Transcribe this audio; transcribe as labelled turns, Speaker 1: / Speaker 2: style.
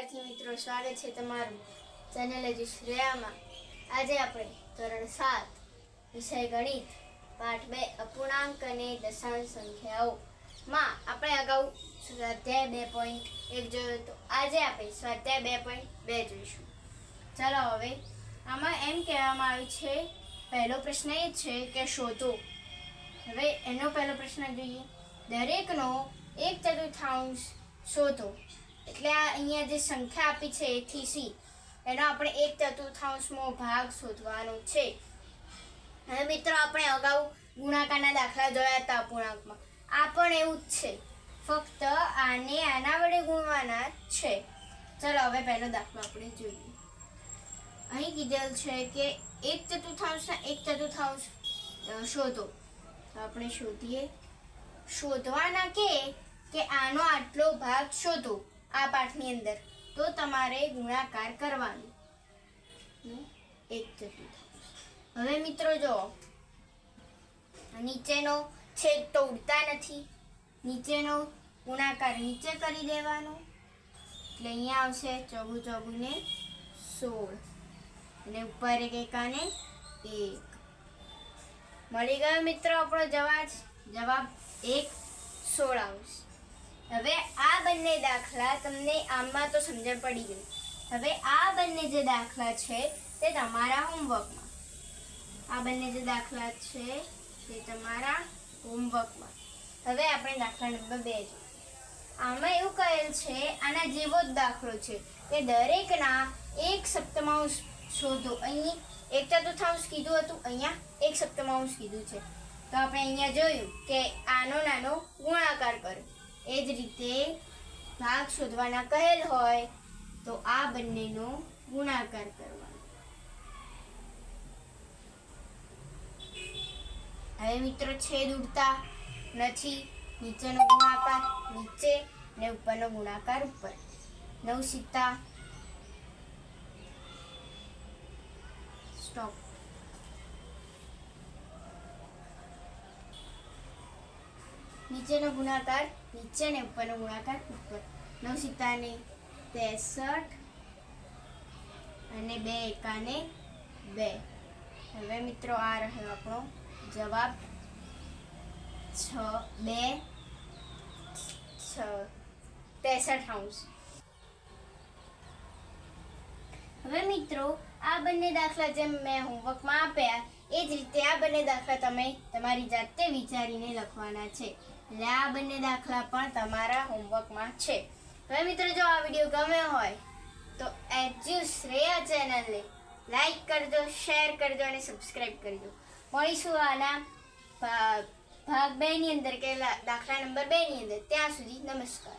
Speaker 1: વિદ્યાર્થી મિત્રો, સ્વાગત છે તમારું ચેનલ હજી શ્રેયામાં. આજે આપણે ધોરણ સાત, વિષય ગણિત, પાઠ બે, અપૂર્ણાંક અને દશાંશ સંખ્યાઓ માં આપણે અગાઉ સ્વાધ્યાય બે પોઈન્ટ એક જોયો હતો. આજે આપણે સ્વાધ્યાય બે પોઈન્ટ બે જોઈશું. ચાલો હવે આમાં એમ કહેવામાં આવ્યું છે, પહેલો પ્રશ્ન એ છે કે શોધો. હવે એનો પહેલો પ્રશ્ન જોઈએ. દરેકનો એક ચતુર્થાંશ શોધો. એટલે અહીંયા જે સંખ્યા આપી છે એથી સી એનો આપણે એક ચતુર્થાંશમો ભાગ શોધવાનો છે. હવે મિત્રો, આપણે અગાઉ ગુણાકારના દાખલા જોયા હતા અપૂર્ણાંકમાં આ પણ એવું જ છે. ફક્ત આને આના વડે ગુણવાના જ છે. ચલો, હવે પહેલો દાખલો આપણે જોઈએ. અહીં કીધેલ છે કે એક ચતુર્થાંશના એક ચતુર્થાંશ શોધો. તો આપણે શોધીએ. શોધવાના કે કે આનો આટલો ભાગ શોધો. આ પાઠની અંદર. તો તમારે ગુણાકાર કરવાનો. એક ચતુર્થાંશ. હવે મિત્રો જો નીચેનો છેદ તો ઉડતા નથી. નીચેનો ગુણાકાર નીચે કરી દેવાનો. એટલે અહીંયા આવશે ચોગું ચોગું ને સોળ. અને ઉપર એક એકાને એક. મળી ગયો મિત્રો આપણો જવાબ? જવાબ એક સોળ આવશે. હવે બંને દાખલા તમને આમાં તો સમજણ પડી ગઈ. હવે આ બંને જે દાખલા છે તે તમારા હોમવર્કમાં આ બંને જે દાખલા છે તે તમારા હોમવર્કમાં હવે આપણે દાખલા નંબર બે જોઈએ. આમાં એવું કહેલ છે, આના જેવો જ દાખલો છે કે દરેકના એક સપ્તમાંશ શોધો. અહીં એક ચતુર્થાંશ કીધું હતું, અહીંયા એક સપ્તમાંશ કીધું છે. તો આપણે અહીંયા જોયું કે આનો નાનો ગુણાકાર કર્યો એ જ રીતે ભાગ શોધવાના કહેલ હોય, તો આ બંનેનો ગુણાકાર કરવાનો. હવે મિત્રો છેદ ઉડતા નથી, નીચેનો ગુણાકાર નીચે ને ઉપરનો ગુણાકાર ઉપર. નવ સિત્તા સ્ટોપ નીચેનો ગુણાકાર નીચે ઉપરનો ગુણાકાર ઉપર. નવ સિત્તાને ત્રેસઠ અને બે એકાને બે. હવે મિત્રો આ રહ્યો આપણો જવાબ છ, બે, છ. ત્રેસઠ હાઉસ હવે મિત્રો, આ બંને દાખલા જેમ મેં હોમવર્કમાં આપ્યા, એ જ રીતે આ બંને દાખલા તમે તમારી જાતે વિચારીને લખવાના છે. એટલે આ બંને દાખલા પણ તમારા હોમવર્કમાં છે. હવે મિત્રો જો આ વીડિયો ગમ્યો હોય, તો એજ્યુ શ્રેયા ચેનલને લાઈક કરજો શેર કરજો અને સબસ્ક્રાઈબ કરજો. મળીશું આના ભાગ બેની અંદર કે દાખલા નંબર બેની અંદર. ત્યાં સુધી નમસ્કાર.